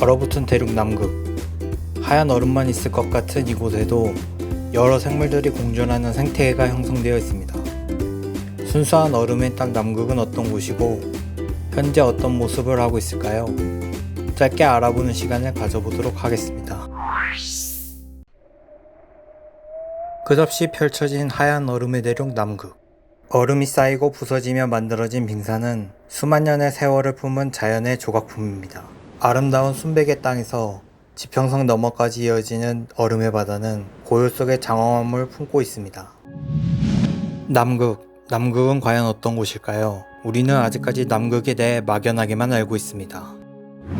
얼어붙은 대륙 남극 하얀 얼음만 있을 것 같은 이곳에도 여러 생물들이 공존하는 생태계가 형성되어 있습니다. 순수한 얼음의 땅 남극은 어떤 곳이고 현재 어떤 모습을 하고 있을까요? 짧게 알아보는 시간을 가져보도록 하겠습니다. 끝없이 펼쳐진 하얀 얼음의 대륙 남극. 얼음이 쌓이고 부서지며 만들어진 빙산은 수만 년의 세월을 품은 자연의 조각품입니다. 아름다운 순백의 땅에서 지평선 너머까지 이어지는 얼음의 바다는 고요 속의 장엄함을 품고 있습니다. 남극. 남극은 과연 어떤 곳일까요? 우리는 아직까지 남극에 대해 막연하게만 알고 있습니다.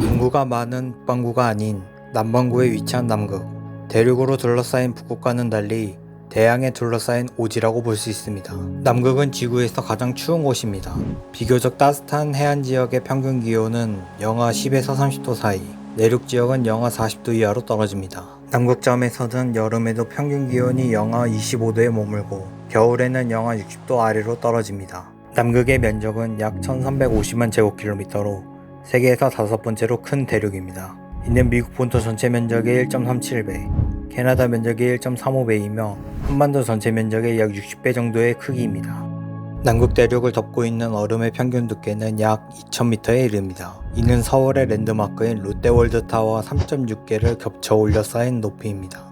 인구가 많은 북반구가 아닌 남반구에 위치한 남극. 대륙으로 둘러싸인 북극과는 달리 대양에 둘러싸인 오지라고 볼 수 있습니다. 남극은 지구에서 가장 추운 곳입니다. 비교적 따뜻한 해안 지역의 평균 기온은 영하 10에서 30도 사이, 내륙 지역은 영하 40도 이하로 떨어집니다. 남극점에서는 여름에도 평균 기온이 영하 25도에 머물고 겨울에는 영하 60도 아래로 떨어집니다. 남극의 면적은 약 1350만 제곱킬로미터로 세계에서 다섯 번째로 큰 대륙입니다. 이는 미국 본토 전체 면적의 1.37배, 캐나다 면적의 1.35배이며 한반도 전체 면적의 약 60배 정도의 크기입니다. 남극 대륙을 덮고 있는 얼음의 평균 두께는 약 2000m에 이릅니다. 이는 서울의 랜드마크인 롯데월드 타워와 3.6개를 겹쳐 올려 쌓인 높이입니다.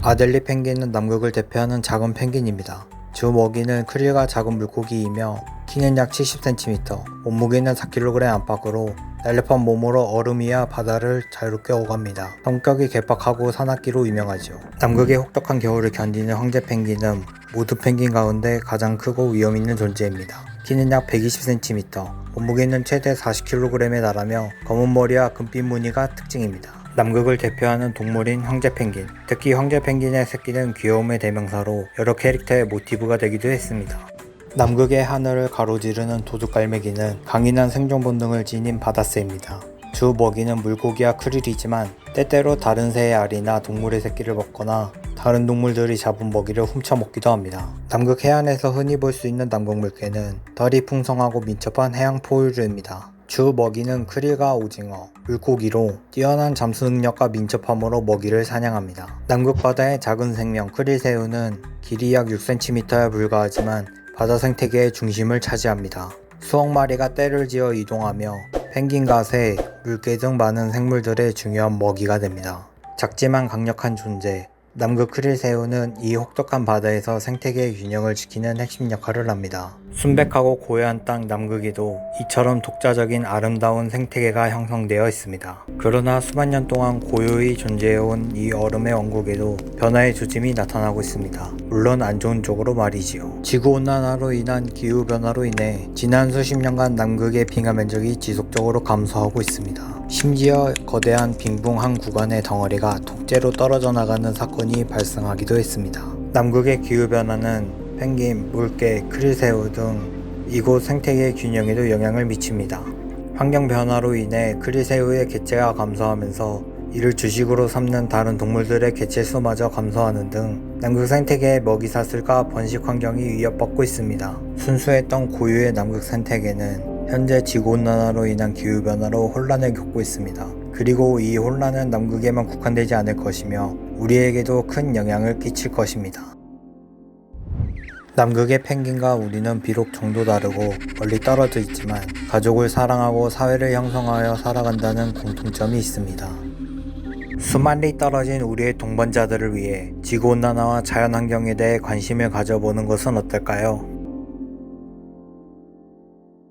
아델리 펭귄은 남극을 대표하는 작은 펭귄입니다. 주 먹이는 크릴과 작은 물고기이며 키는 약 70cm, 몸무게는 4kg 안팎으로 날렵한 몸으로 얼음 위와 바다를 자유롭게 오갑니다. 성격이 개박하고 사납기로 유명하죠. 남극의 혹독한 겨울을 견디는 황제 펭귄은 모두 펭귄 가운데 가장 크고 위험 있는 존재입니다. 키는 약 120cm, 몸무게는 최대 40kg에 달하며 검은 머리와 금빛 무늬가 특징입니다. 남극을 대표하는 동물인 황제 펭귄. 특히 황제 펭귄의 새끼는 귀여움의 대명사로 여러 캐릭터의 모티브가 되기도 했습니다. 남극의 하늘을 가로지르는 도둑갈매기는 강인한 생존 본능을 지닌 바다새입니다. 주 먹이는 물고기와 크릴이지만 때때로 다른 새의 알이나 동물의 새끼를 먹거나 다른 동물들이 잡은 먹이를 훔쳐 먹기도 합니다. 남극 해안에서 흔히 볼 수 있는 남극 물개는 덜이 풍성하고 민첩한 해양 포유류입니다. 주 먹이는 크릴과 오징어, 물고기로 뛰어난 잠수 능력과 민첩함으로 먹이를 사냥합니다. 남극 바다의 작은 생명 크릴새우는 길이 약 6cm에 불과하지만 바다 생태계의 중심을 차지합니다. 수억 마리가 떼를 지어 이동하며 펭귄과 새, 물개 등 많은 생물들의 중요한 먹이가 됩니다. 작지만 강력한 존재, 남극 크릴 새우는 이 혹독한 바다에서 생태계의 균형을 지키는 핵심 역할을 합니다. 순백하고 고요한 땅 남극에도 이처럼 독자적인 아름다운 생태계가 형성되어 있습니다. 그러나 수만 년 동안 고요히 존재해온 이 얼음의 왕국에도 변화의 조짐이 나타나고 있습니다. 물론 안 좋은 쪽으로 말이지요. 지구온난화로 인한 기후변화로 인해 지난 수십 년간 남극의 빙하 면적이 지속적으로 감소하고 있습니다. 심지어 거대한 빙붕 한 구간의 덩어리가 독재로 떨어져 나가는 사건이 발생하기도 했습니다. 남극의 기후변화는 펭귄, 물개, 크릴새우 등 이곳 생태계 균형에도 영향을 미칩니다. 환경 변화로 인해 크릴새우의 개체가 감소하면서 이를 주식으로 삼는 다른 동물들의 개체 수마저 감소하는 등 남극 생태계의 먹이사슬과 번식 환경이 위협받고 있습니다. 순수했던 고유의 남극 생태계는 현재 지구온난화로 인한 기후변화로 혼란을 겪고 있습니다. 그리고 이 혼란은 남극에만 국한되지 않을 것이며 우리에게도 큰 영향을 끼칠 것입니다. 남극의 펭귄과 우리는 비록 정도 다르고 멀리 떨어져 있지만 가족을 사랑하고 사회를 형성하여 살아간다는 공통점이 있습니다. 수만 리 떨어진 우리의 동반자들을 위해 지구온난화와 자연환경에 대해 관심을 가져보는 것은 어떨까요?